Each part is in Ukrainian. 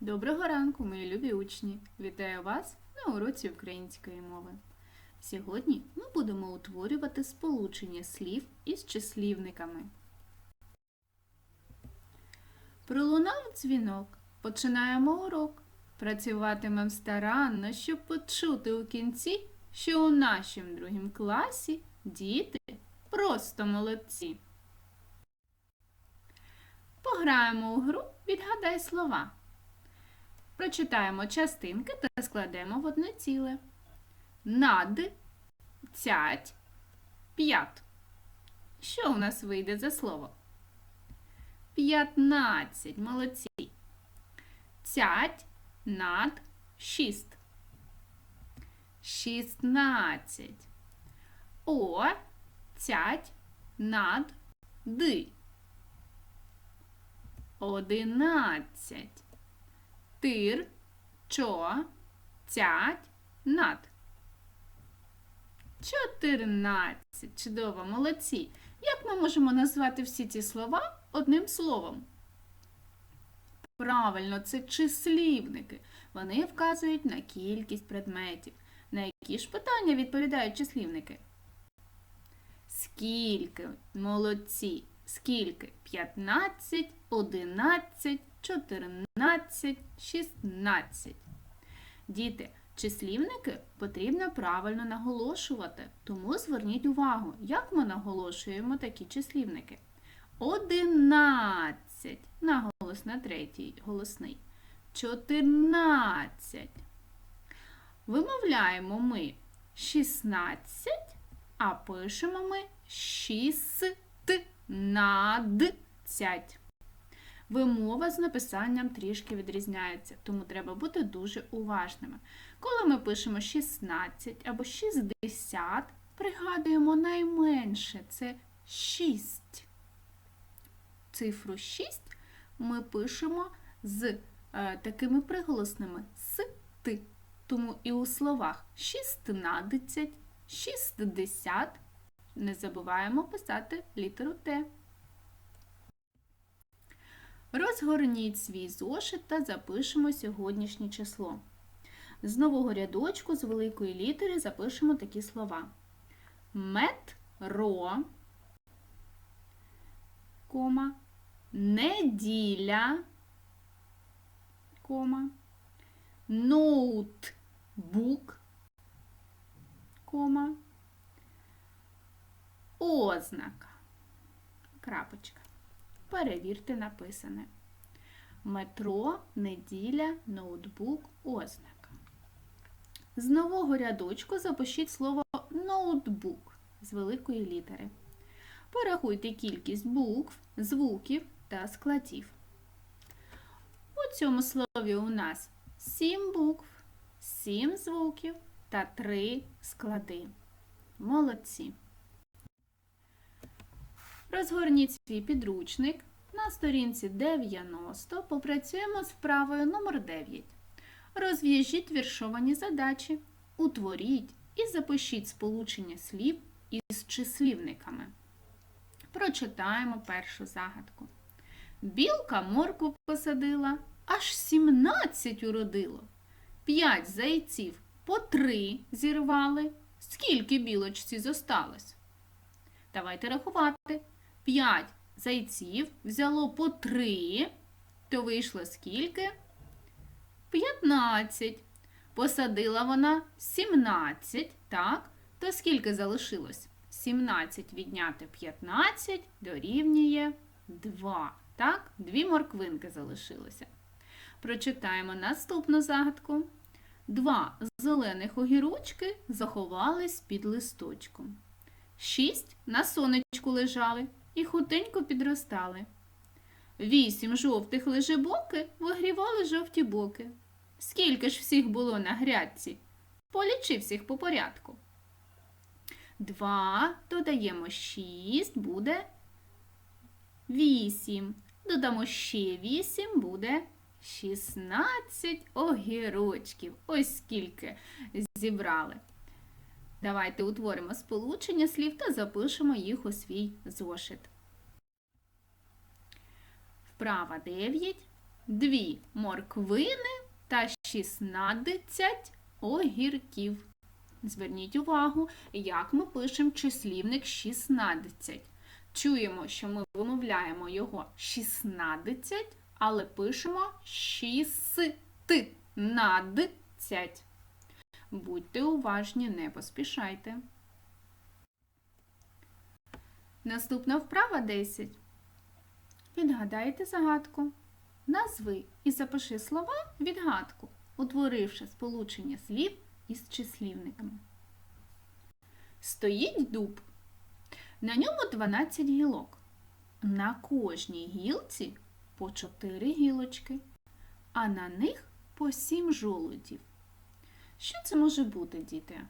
Доброго ранку, мої любі учні! Вітаю вас на уроці української мови. Сьогодні ми будемо утворювати сполучення слів із числівниками. Пролунав дзвінок. Починаємо урок. Працюватимемо старанно, щоб почути у кінці, що у нашому другому класі діти просто молодці. Пограємо у гру Відгадай слова. Прочитаємо частинки та складемо в одне ціле. Над, цять, п'ят. Що у нас вийде за слово? П'ятнадцять. Молодці. Цять над шість. Шістнадцять. О, цять над ди. Одинадцять. Тир, чо, цять, над. Чотирнадцять. Чудово, молодці. Як ми можемо назвати всі ці слова одним словом? Правильно, це числівники. Вони вказують на кількість предметів. На які ж питання відповідають числівники? Скільки? Молодці. Скільки? 15, 11, 14, 16. Діти, числівники потрібно правильно наголошувати. Тому зверніть увагу, як ми наголошуємо такі числівники. 11. Наголос на третій голосний. 14. Вимовляємо ми 16, а пишемо ми 16. Вимова з написанням трішки відрізняється, тому треба бути дуже уважними. Коли ми пишемо 16 або 60, пригадуємо найменше це 6. Цифру 6 ми пишемо з е, такими приголосними с ти. Тому і у словах 16, 60 не забуваємо писати літеру Т. Розгорніть свій зошит та запишемо сьогоднішнє число. З нового рядочку з великої літери запишемо такі слова. Метро, кома, неділя, кома, ноутбук, кома, ознака, крапочка. Перевірте написане. Метро, неділя, ноутбук, ознака. З нового рядочку запишіть слово ноутбук з великої літери. Порахуйте кількість букв, звуків та складів. У цьому слові у нас 7 букв, 7 звуків та 3 склади. Молодці! Розгорніть свій підручник. На сторінці 90 попрацюємо з вправою номер 9. Розв'яжіть віршовані задачі, утворіть і запишіть сполучення слів із числівниками. Прочитаємо першу загадку. Білка морку посадила, аж 17 уродило. П'ять зайців по три зірвали. Скільки білочці зосталось? Давайте рахувати. 5 зайців взяло по 3, то вийшло скільки? 15. Посадила вона 17, так? То скільки залишилось? 17 відняти 15 дорівнює 2. Так? Дві морквинки залишилося. Прочитаємо наступну загадку. Два зелених огірочки заховались під листочком. Шість на сонечку лежали і хутенько підростали. Вісім жовтих лежебоки вигрівали жовті боки. Скільки ж всіх було на грядці? Полічи всіх по порядку. Два додаємо шість, буде вісім. Додамо ще вісім, буде шістнадцять огірочків. Ось скільки зібрали. Давайте утворимо сполучення слів та запишемо їх у свій зошит. Вправа 9. дві морквини та 16 огірків. Зверніть увагу, як ми пишемо числівник 16. Чуємо, що ми вимовляємо його 16, але пишемо 16. Будьте уважні, не поспішайте. Наступна вправа 10. Відгадайте загадку. Назви і запиши слова відгадку, утворивши сполучення слів із числівниками. Стоїть дуб. На ньому 12 гілок. На кожній гілці по 4 гілочки, а на них по 7 жолудів. Що це може бути, діти?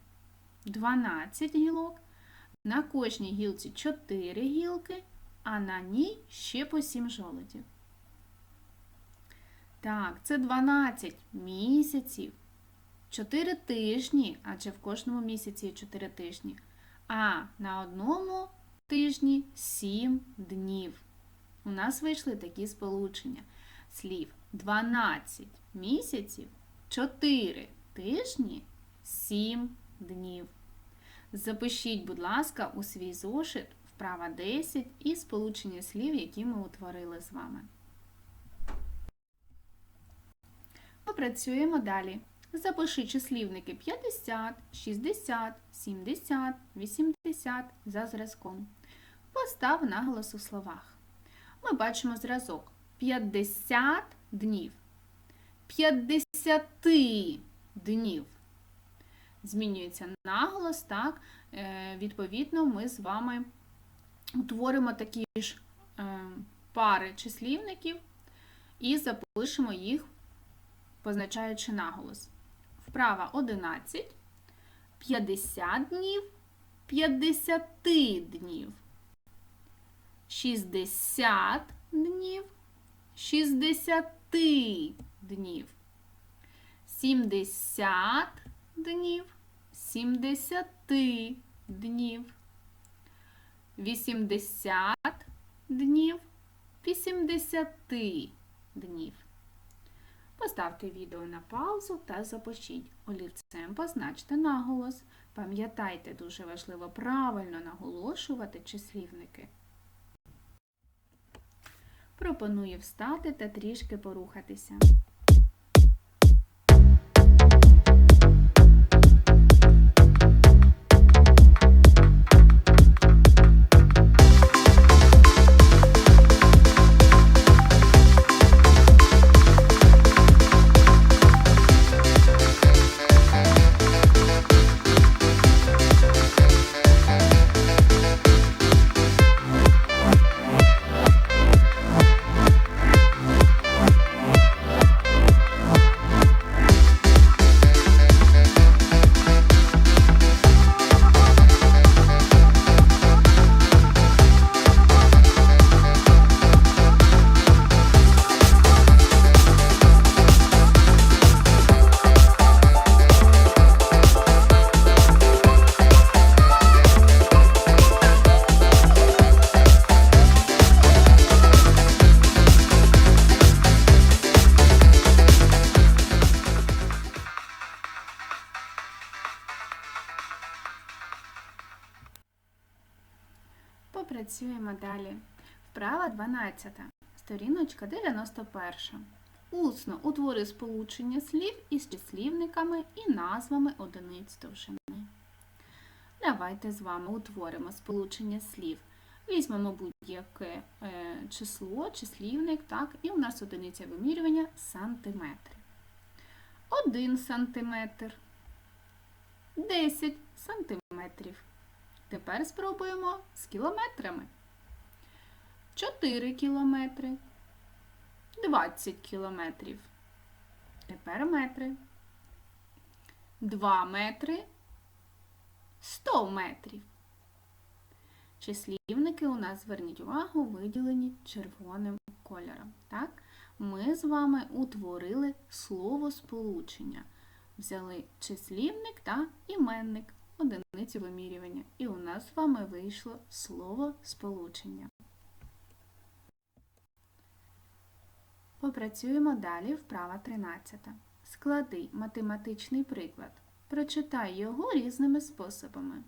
12 гілок. На кожній гілці 4 гілки, а на ній ще по 7 жолудів. Так, це 12 місяців. 4 тижні, адже в кожному місяці є 4 тижні. А на одному тижні 7 днів. У нас вийшли такі сполучення слів 12 місяців, 4 тижні, 7 днів. Запишіть, будь ласка, у свій зошит вправа 10 і сполучення слів, які ми утворили з вами. Попрацюємо далі. Запиши числівники 50, 60, 70, 80 за зразком. Постав наголос у словах. Ми бачимо зразок 50 днів. 50 днів. Змінюється наголос, так? Е, Відповідно, ми з вами утворимо такі ж е, пари числівників і запишемо їх, позначаючи наголос. Вправа 11, 50 днів, 50 днів, 60 днів, 60 днів, 70 днів, 70 днів, 80 днів, 80 днів. Поставте відео на паузу та запишіть. Олівцем позначте наголос. Пам'ятайте, дуже важливо правильно наголошувати числівники. Пропоную встати та трішки порухатися. Попрацюємо далі. Вправа 12. Сторіночка 91. Усно утвори сполучення слів із числівниками і назвами одиниць довжини. Давайте з вами утворимо сполучення слів. Візьмемо будь-яке е, число, числівник, так, і у нас одиниця вимірювання сантиметри. 1 сантиметр, 10 сантиметрів. Тепер спробуємо з кілометрами. 4 кілометри, 20 кілометрів. Тепер метри. 2 метри, 100 метрів. Числівники у нас, зверніть увагу, виділені червоним кольором. Так? Ми з вами утворили словосполучення. Взяли числівник та іменник одиницю вимірювання. І у нас з вами вийшло слово сполучення. Попрацюємо далі вправа 13. Склади математичний приклад. Прочитай його різними способами.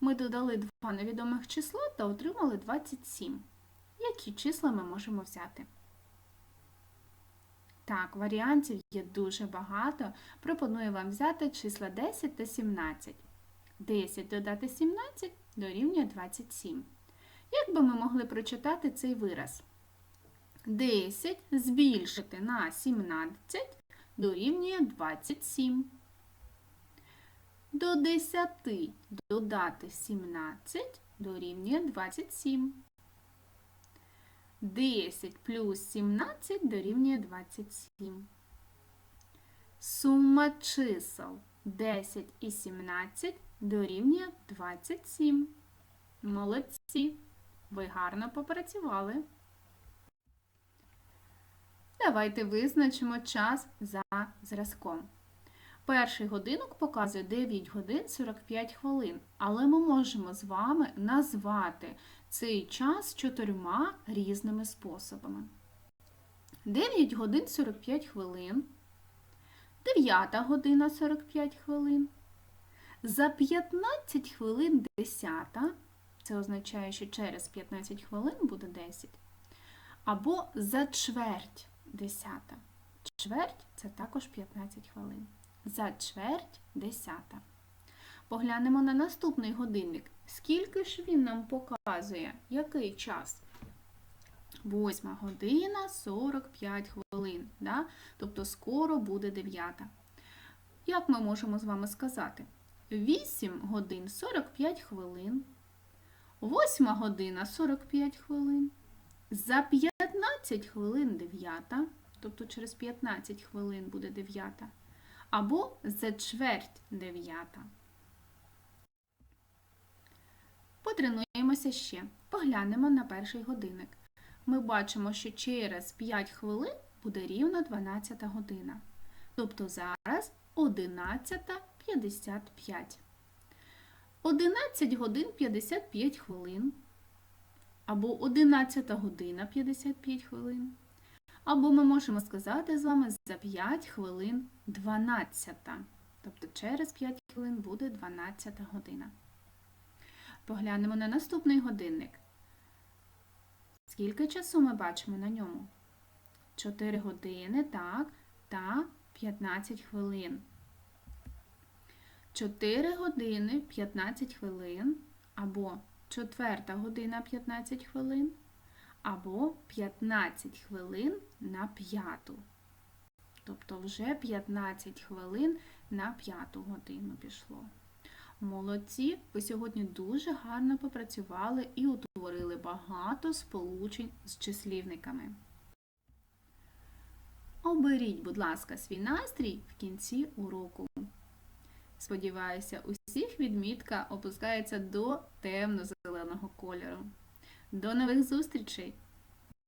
Ми додали два невідомих числа та отримали 27. Які числа ми можемо взяти? Так, варіантів є дуже багато. Пропоную вам взяти числа 10 та 17. 10 додати 17 дорівнює 27. Як би ми могли прочитати цей вираз? 10 збільшити на 17 дорівнює 27. До 10 додати 17 дорівнює 27. 10 плюс 17 дорівнює 27. Сума чисел 10 і 17 дорівнює 27. Молодці! Ви гарно попрацювали. Давайте визначимо час за зразком. Перший годинок показує 9 годин 45 хвилин, але ми можемо з вами назвати цей час чотирма різними способами. 9 годин 45 хвилин, 9 година 45 хвилин. За 15 хвилин 10, це означає, що через 15 хвилин буде 10. Або за чверть 10. Чверть це також 15 хвилин. За чверть 10. Поглянемо на наступний годинник. Скільки ж він нам показує? Який час? 8 година 45 хвилин. Да? Тобто скоро буде 9. Як ми можемо з вами сказати? 8 годин 45 хвилин. 8 година 45 хвилин. За 15 хвилин 9, тобто через 15 хвилин буде 9, або за чверть 9. Потренуємося ще. Поглянемо на перший годинник. Ми бачимо, що через 5 хвилин буде рівно 12 година. Тобто зараз 11.55. 11 годин 55 хвилин. Або 11 година 55 хвилин. Або ми можемо сказати з вами за 5 хвилин 12. Тобто через 5 хвилин буде 12 година. Поглянемо на наступний годинник. Скільки часу ми бачимо на ньому? 4 години, так, та 15 хвилин. 4 години 15 хвилин, або 4 година 15 хвилин, або 15 хвилин на 5. Тобто вже 15 хвилин на 5 годину пішло. Молодці, ви сьогодні дуже гарно попрацювали і утворили багато сполучень з числівниками. Оберіть, будь ласка, свій настрій в кінці уроку. Сподіваюся, усіх відмітка опускається до темно-зеленого кольору. До нових зустрічей!